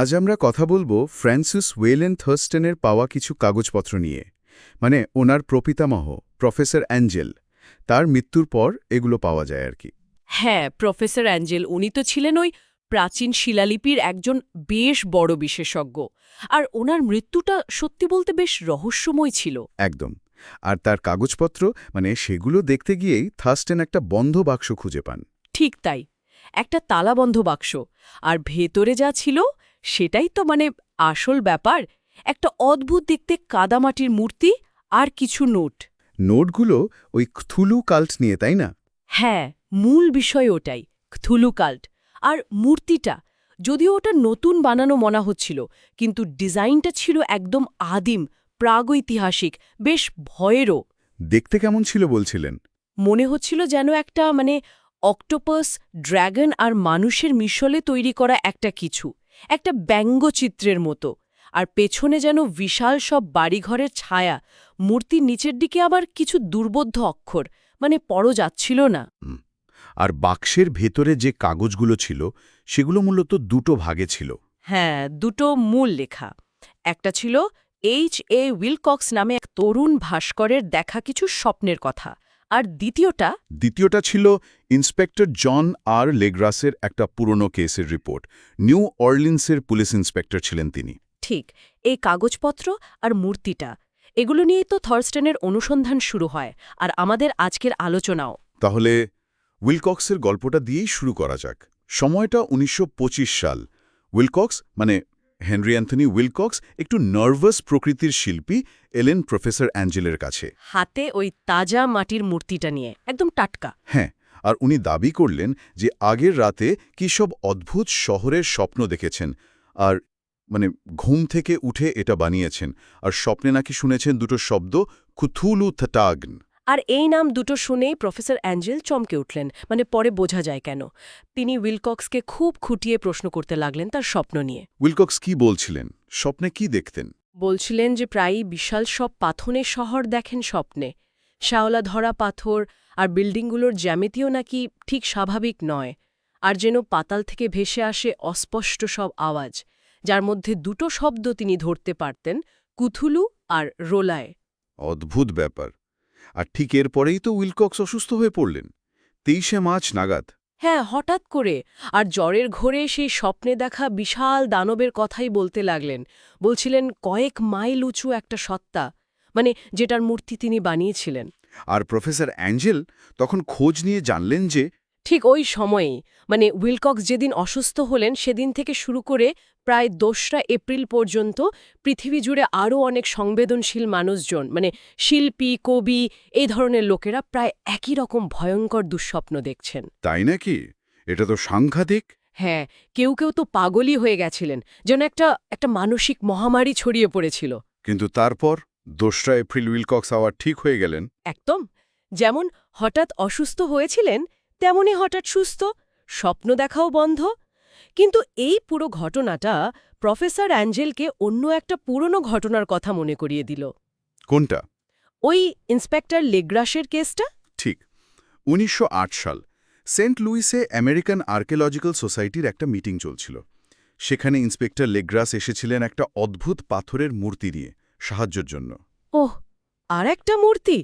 আজ আমরা কথা বলব ফ্রান্সিস ওয়েলেন থার্স্টেনের পাওয়া কিছু কাগজপত্র নিয়ে। মানে ওনার প্রপিতামহ প্রফেসর অ্যাঞ্জেল। তার মৃত্যুর পর এগুলো পাওয়া যায় আর কি। হ্যাঁ প্রফেসর অ্যাঞ্জেল উনি তো ছিলেন ওই প্রাচীন শিলালিপির একজন বেশ বড় বিশেষজ্ঞ। আর ওনার মৃত্যুটা সত্যি বলতে বেশ রহস্যময় ছিল। একদম। আর তার কাগজপত্র মানে সেগুলো দেখতে গিয়েই থার্স্টেন একটা বন্ধ বাক্স খুঁজে পান। ঠিক তাই। একটা তালাবন্ধ বাক্স। আর ভেতরে যা ছিল সেটাই তো মানে আসল ব্যাপার। একটা অদ্ভুত দেখতে কাদামাটির মূর্তি আর কিছু নোট। নোটগুলো ওই থুলু কাল্ট নিয়ে তাই না? হ্যাঁ মূল বিষয় ওটাই ক্থুলু কাল্ট। আর মূর্তিটা যদিও ওটা নতুন বানানো মনে হচ্ছিল কিন্তু ডিজাইনটা ছিল একদম আদিম প্রাগৈতিহাসিক বেশ ভয়েরও। দেখতে কেমন ছিল বলছিলেন? মনে হচ্ছিল যেন একটা মানে অক্টোপাস ড্র্যাগন আর মানুষের মিশলে তৈরি করা একটা কিছু। একটা ব্যঙ্গচিত্রের মতো। আর পেছনে যেন বিশাল সব বাড়িঘরের ছায়া মূর্তির নিচের দিকে আবার কিছু দুর্বোধ্য অক্ষর মানে পড়ো যাচ্ছিল না। আর বাক্সের ভেতরে যে কাগজগুলো ছিল সেগুলো মূলত দুটো ভাগে ছিল। হ্যাঁ দুটো মূল লেখা। একটা ছিল এইচ এ উইলকক্স নামে এক তরুণ ভাস্করের দেখা কিছু স্বপ্নের কথা। আর দ্বিতীয়টা? দ্বিতীয়টা ছিল ইন্সপেক্টর জন আর লেগ্রাসের একটা পুরনো কেসের রিপোর্ট। নিউ অর্লিন্সের পুলিশ ইন্সপেক্টর ছিলেন তিনি। ঠিক এই কাগজপত্র আর মূর্তিটা এগুলো নিয়েই তো থর্স্টেনের অনুসন্ধান শুরু হয় আর আমাদের আজকের আলোচনাও। তাহলে উইলকক্সের গল্পটা দিয়েই শুরু করা যাক। সময়টা উনিশশো পঁচিশ সাল। উইলকক্স মানে হেনরি অ্যান্থনি উইলকক্স একটু নার্ভাস প্রকৃতির শিল্পী এলেন প্রফেসর অ্যাঞ্জেলের কাছে। হাতে ওই তাজা মাটির মূর্তিটা নিয়ে একদম টাটকা। হ্যাঁ আর উনি দাবি করলেন যে আগের রাতে কি সব অদ্ভুত শহরের স্বপ্ন দেখেছেন আর মানে ঘুম থেকে উঠে এটা বানিয়েছেন আর স্বপ্নে নাকি শুনেছেন দুটো শব্দ কুথুলু থাটাগন আর এই নাম দুটো শুনেই প্রফেসর অ্যাঞ্জেল চমকে উঠলেন মানে পরে বোঝা যায় কেন। তিনি উইলকক্সকে খুব খুঁটিয়ে প্রশ্ন করতে লাগলেন তার স্বপ্ন নিয়ে। উইলকক্স কি বলছিলেন? স্বপ্নে কি দেখতেন? বলছিলেন যে প্রায়ই বিশাল সব পাথনের শহর দেখেন স্বপ্নে। শ্যাওলা ধরা পাথর আর বিল্ডিংগুলোর জ্যামিতিও নাকি ঠিক স্বাভাবিক নয় আর যেন পাতাল থেকে ভেসে আসে অস্পষ্ট সব আওয়াজ যার মধ্যে দুটো শব্দ তিনি ধরতে পারতেন কুথুলু আর রোলায়। অদ্ভুত ব্যাপার। আর ঠিক এরপরেই তো উইলকক্স অসুস্থ হয়ে পড়লেন। তেইশে মার্চ নাগাদ। হ্যাঁ হঠাৎ করে। আর জ্বরের ঘোরে সেই স্বপ্নে দেখা বিশাল দানবের কথাই বলতে লাগলেন। বলছিলেন কয়েক মাইল উঁচু একটা সত্তা। মানে যেটার মূর্তি তিনি বানিয়েছিলেন। আর প্রফেসর অ্যাঞ্জেল তখন খোঁজ নিয়ে জানলেন যে ঠিক ওই সময়েই মানে উইলকক্স যেদিন অসুস্থ হলেন সেদিন থেকে শুরু করে প্রায় দোসরা এপ্রিল পর্যন্ত পৃথিবী জুড়ে আরও অনেক সংবেদনশীল মানুষজন মানে শিল্পী কবি এই ধরনের লোকেরা প্রায় একই রকম ভয়ঙ্কর দুঃস্বপ্ন দেখছেন। তাই নাকি? এটা তো সাংঘাতিক। হ্যাঁ কেউ কেউ তো পাগলই হয়ে গেছিলেন যেন একটা একটা মানসিক মহামারী ছড়িয়ে পড়েছিল। কিন্তু তারপর দোসরা এপ্রিল উইলকক্স আওয়ার ঠিক হয়ে গেলেন। একদম যেমন হঠাৎ অসুস্থ হয়েছিলেন তেমনই হঠাৎ সুস্থ স্বপ্ন দেখাও বন্ধ। কিন্তু এই পুরো ঘটনাটা প্রফেসর অ্যাঞ্জেলকে অন্য একটা পুরনো ঘটনার কথা মনে করিয়ে দিল। কোনটা? ওই ইন্সপেক্টর লেগ্রাসের কেসটা? ঠিক। উনিশশো আট সাল সেন্ট লুইসে আমেরিকান আর্কিওলজিক্যাল সোসাইটির একটা মিটিং চলছিল। সেখানে ইন্সপেক্টর লেগ্রাস এসেছিলেন একটা অদ্ভুত পাথরের মূর্তি নিয়ে সাহায্যের জন্য। ওহ আর একটা মূর্তি?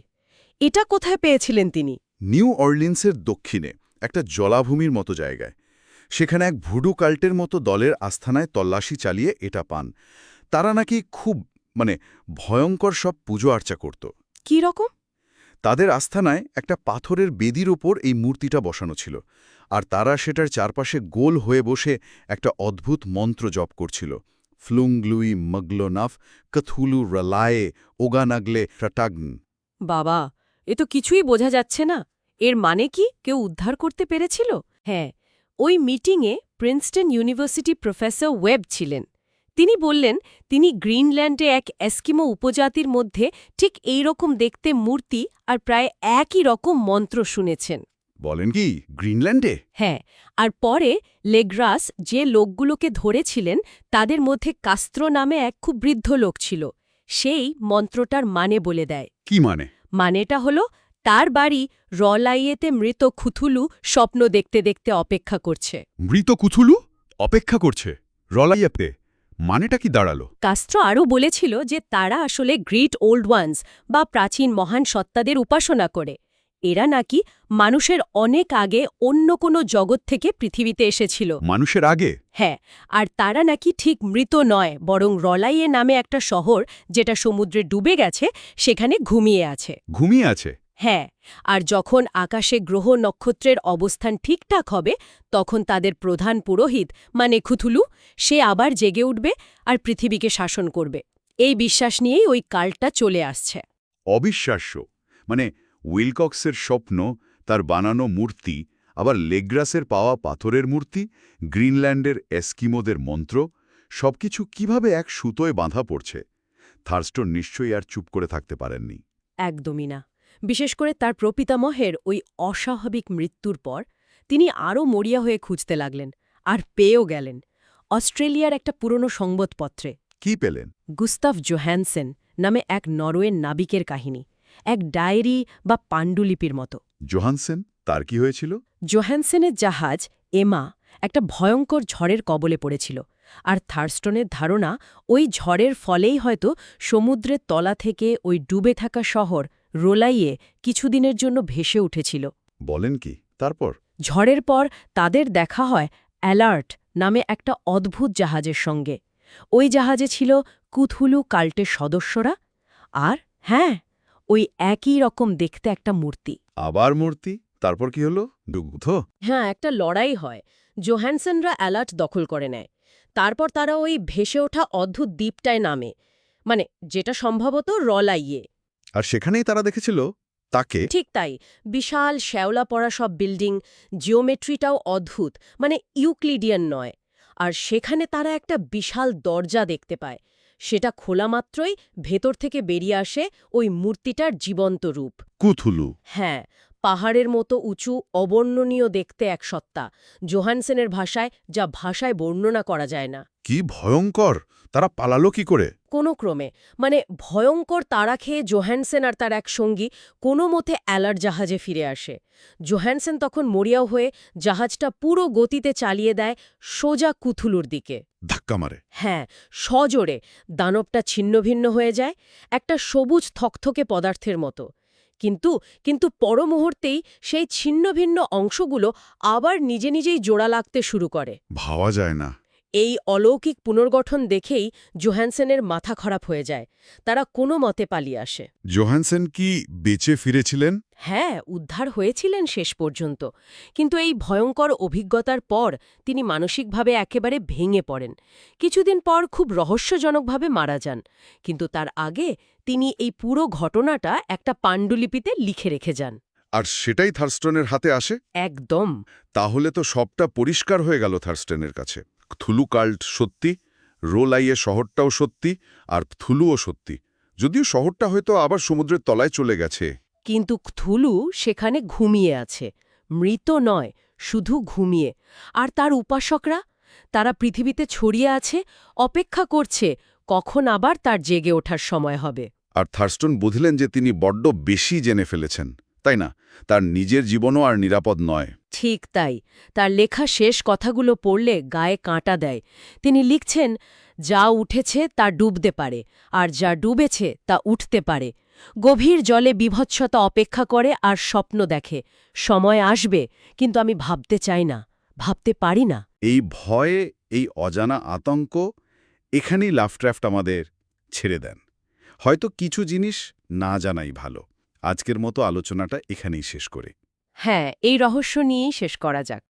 এটা কোথায় পেয়েছিলেন তিনি? নিউ অর্লিন্সের দক্ষিণে একটা জলাভূমির মতো জায়গায়। সেখানে এক ভুডু কাল্টের মতো দলের আস্থানায় তল্লাশি চালিয়ে এটা পান। তারা নাকি খুব মানে ভয়ঙ্কর সব পুজো আর্চা করত। কি রকম? তাদের আস্থানায় একটা পাথরের বেদির ওপর এই মূর্তিটা বসানো ছিল। আর তারা সেটার চারপাশে গোল হয়ে বসে একটা অদ্ভুত মন্ত্র জপ করছিল। ফ্লুংগ্লুই মগলোনাফ কথুলু রলায়ে ওগানাগলে ফ্রাটাগন বাবা এ তো কিছুই বোঝা যাচ্ছে না। এর মানে কি? কেউ উদ্ধার করতে পেরেছিল? হ্যাঁ ওই মিটিংয়ে প্রিন্সটন ইউনিভার্সিটি প্রফেসর ওয়েব ছিলেন। তিনি বললেন তিনি গ্রিনল্যান্ডে এক এস্কিমো উপজাতির মধ্যে ঠিক এই রকম দেখতে মূর্তি আর প্রায় একই রকম মন্ত্র শুনেছেন। বলেন কি গ্রিনল্যান্ডে? হ্যাঁ আর পরে লেগ্রাস যে লোকগুলোকে ধরেছিলেন তাদের মধ্যে কাস্ত্র নামে এক খুব বৃদ্ধ লোক ছিল। সেই মন্ত্রটার মানে বলে দেয়। কি মানে? মানেটা হলো তার বাড়ি রলাইয়েতে মৃত খুথুলু স্বপ্ন দেখতে দেখতে অপেক্ষা করছে। মৃত কুথুলু অপেক্ষা করছে? রলাইয়াতে মানেটা কি দাঁড়াল? কাস্ত্র আরও বলেছিল যে তারা আসলে গ্রেট ওল্ড ওয়ান্স বা প্রাচীন মহান সত্তাদের উপাসনা করে। এরা নাকি মানুষের অনেক আগে অন্য কোনো জগৎ থেকে পৃথিবীতে এসেছিল। মানুষের আগে? হ্যাঁ আর তারা নাকি ঠিক মৃত নয় বরং রলাইয়ে নামে একটা শহর যেটা সমুদ্রে ডুবে গেছে সেখানে ঘুমিয়ে আছে। ঘুমিয়ে আছে? হ্যাঁ আর যখন আকাশে গ্রহ নক্ষত্রের অবস্থান ঠিকঠাক হবে তখন তাদের প্রধান পুরোহিত মানে খুথুলু সে আবার জেগে উঠবে আর পৃথিবীকে শাসন করবে। এই বিশ্বাস নিয়েই ওই কালটা চলে আসছে। অবিশ্বাস্য। মানে উইলকক্সের স্বপ্ন তার বানানো মূর্তি আবার লেগ্রাসের পাওয়া পাথরের মূর্তি গ্রিনল্যান্ডের এস্কিমোদের মন্ত্র সবকিছু কীভাবে এক সুতোয় বাঁধা পড়ছে থার্স্টন নিশ্চয়ই আর চুপ করে থাকতে পারেননি। একদমই না। বিশেষ করে তার প্রপিতামহের ওই অস্বাভাবিক মৃত্যুর পর তিনি আরও মরিয়া হয়ে খুঁজতে লাগলেন আর পেয়েও গেলেন অস্ট্রেলিয়ার একটা পুরনো সংবাদপত্রে। কি পেলেন? গুস্তাফ জোহ্যানসেন নামে এক নরওয়ের নাবিকের কাহিনী এক ডায়েরি বা পাণ্ডুলিপির মতো। জোহানসেন তার কি হয়েছিল? জোহ্যানসেনের জাহাজ এমা একটা ভয়ঙ্কর ঝড়ের কবলে পড়েছিল আর থার্স্টনের ধারণা ওই ঝড়ের ফলেই হয়তো সমুদ্রের তলা থেকে ওই ডুবে থাকা শহর রোলাইয়ে কিছুদিনের জন্য ভেসে উঠেছিল। বলেন কি? তারপর? ঝড়ের পর তাদের দেখা হয় অ্যালার্ট নামে একটা অদ্ভুত জাহাজের সঙ্গে। ওই জাহাজে ছিল কুথুলু কাল্টের সদস্যরা আর হ্যাঁ ওই একই রকম দেখতে একটা মূর্তি। আবার মূর্তি? তারপর কি হলো? দুগ্ধ হ্যাঁ একটা লড়াই হয়। জোহ্যানসেনরা অ্যালার্ট দখল করে নেয়। তারপর তারা ওই ভেসে ওঠা অদ্ভুত দ্বীপটায় নামে। মানে যেটা সম্ভবত রলাইয়ে। আর সেখানেই তারা দেখেছিল তাকে ঠিক তাই বিশাল শ্যাওলা পড়া সব বিল্ডিং জিওমেট্রিটাও অদ্ভুত মানে ইউক্লিডিয়ান নয়। আর সেখানে তারা একটা বিশাল দরজা দেখতে পায় সেটা খোলা মাত্রই ভেতর থেকে বেরিয়ে আসে ওই মূর্তিটার জীবন্ত রূপ। কুথুলু। হ্যাঁ পাহাড়ের মতো উঁচু অবর্ণনীয় দেখতে এক সত্তা জোহানসেনের ভাষায় যা ভাষায় বর্ণনা করা যায় না। কি ভয়ঙ্কর! তারা পালালো কি করে? কোনো ক্রমে। মানে ভয়ঙ্কর তাড়া খেয়ে জোহ্যানসেন আর তার এক সঙ্গী কোনো মতে অ্যালার্ট জাহাজে ফিরে আসে। জোহ্যানসেন তখন মরিয়াও হয়ে জাহাজটা পুরো গতিতে চালিয়ে দেয় সোজা কুথুলুর দিকে। ধাক্কা মারে। হ্যাঁ সজোরে দানবটা ছিন্নভিন্ন হয়ে যায় একটা সবুজ থকথকে পদার্থের মতো। কিন্তু কিন্তু পরমুহূর্তেই সেই ছিন্নভিন্ন অংশগুলো আবার নিজে নিজেই জোড়া লাগতে শুরু করে। ভাবা যায় না। এই অলৌকিক পুনর্গঠন দেখেই জোহ্যানসেনের মাথা খারাপ হয়ে যায়। তারা কোনো মতে পালিয়ে আসে। জোহানসেন কি বেঁচে ফিরেছিলেন? হ্যাঁ উদ্ধার হয়েছিলেন শেষ পর্যন্ত। কিন্তু এই ভয়ঙ্কর অভিজ্ঞতার পর তিনি মানসিকভাবে একেবারে ভেঙে পড়েন। কিছুদিন পর খুব রহস্যজনকভাবে মারা যান। কিন্তু তার আগে তিনি এই পুরো ঘটনাটা একটা পাণ্ডুলিপিতে লিখে রেখে যান। আর সেটাই থার্স্টনের হাতে আসে? একদম। তাহলে তো সবটা পরিষ্কার হয়ে গেল থার্স্টনের কাছে। থুলু কাল্ট সত্যি রোলাইয়ে শহরটাও সত্যি আর থুলুও সত্যি। যদিও শহরটা হয়তো আবার সমুদ্রের তলায় চলে গেছে। কিন্তু থুলু সেখানে ঘুমিয়ে আছে। মৃত নয় শুধু ঘুমিয়ে। আর তার উপাসকরা? তারা পৃথিবীতে ছড়িয়ে আছে অপেক্ষা করছে কখন আবার তার জেগে ওঠার সময় হবে। আর থার্স্টন বুঝলেন যে তিনি বড্ড বেশি জেনে ফেলেছেন। তাই না? তার নিজের জীবনও আর নিরাপদ নয়। ঠিক তাই। তার লেখা শেষ কথাগুলো পড়লে গায়ে কাঁটা দেয়। তিনি লিখছেন, যা উঠেছে তা ডুবতে পারে, আর যা ডুবেছে তা উঠতে পারে। গভীর জলে বিভৎসতা অপেক্ষা করে আর স্বপ্ন দেখে। সময় আসবে, কিন্তু আমি ভাবতে চাই না, ভাবতে পারি না। এই ভয়ে, এই অজানা আতঙ্ক এখানেই লাফট্র্যাফট আমাদের ছেড়ে দেন। হয়তো কিছু জিনিস না জানাই ভালো। আজকের মতো আলোচনাটা এখানেই শেষ করে। হ্যাঁ এই রহস্য নিয়েই শেষ করা যাক।